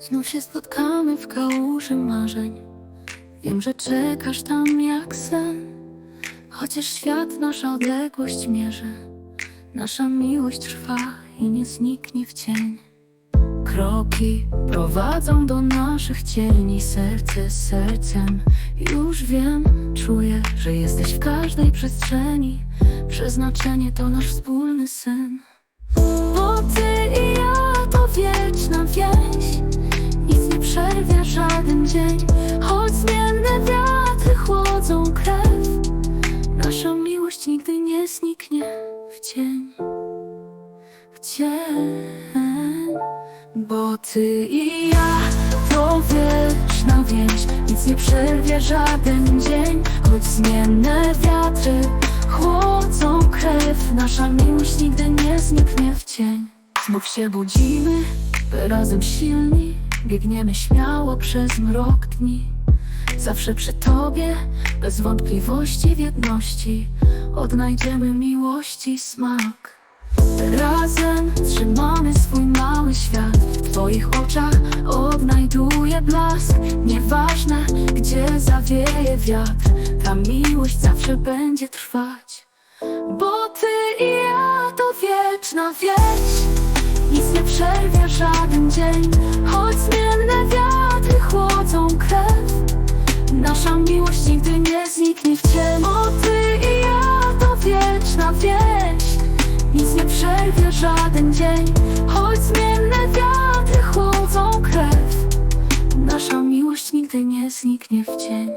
Znów się spotkamy w kałuży marzeń. Wiem, że czekasz tam jak sen. Chociaż świat nasza odległość mierzy. Nasza miłość trwa i nie zniknie w cień. Kroki prowadzą do naszych cieni Serce z sercem Już wiem, czuję, że jesteś w każdej przestrzeni. Przeznaczenie to nasz wspólny sen dzień. Choć zmienne wiatry chłodzą krew Nasza miłość nigdy nie zniknie w cień W cień Bo ty i ja to wieczna więź Nic nie przerwie żaden dzień. Choć zmienne wiatry chłodzą krew Nasza miłość nigdy nie zniknie w cień Znów się budzimy, by razem silni Biegniemy śmiało przez mrok dni. Zawsze przy Tobie, bez wątpliwości w jedności Odnajdziemy miłości smak. Razem trzymamy swój mały świat. W Twoich oczach odnajduję blask. Nieważne, gdzie zawieje wiatr Ta miłość zawsze będzie trwać. Bo Ty i ja to wieczna nie przerwie żaden dzień. Choć zmienne wiatry chłodzą krew Nasza miłość nigdy nie zniknie w cień. Bo Ty i ja to wieczna więź Nic nie przerwie żaden dzień. Choć zmienne wiatry chłodzą krew Nasza miłość nigdy nie zniknie w cień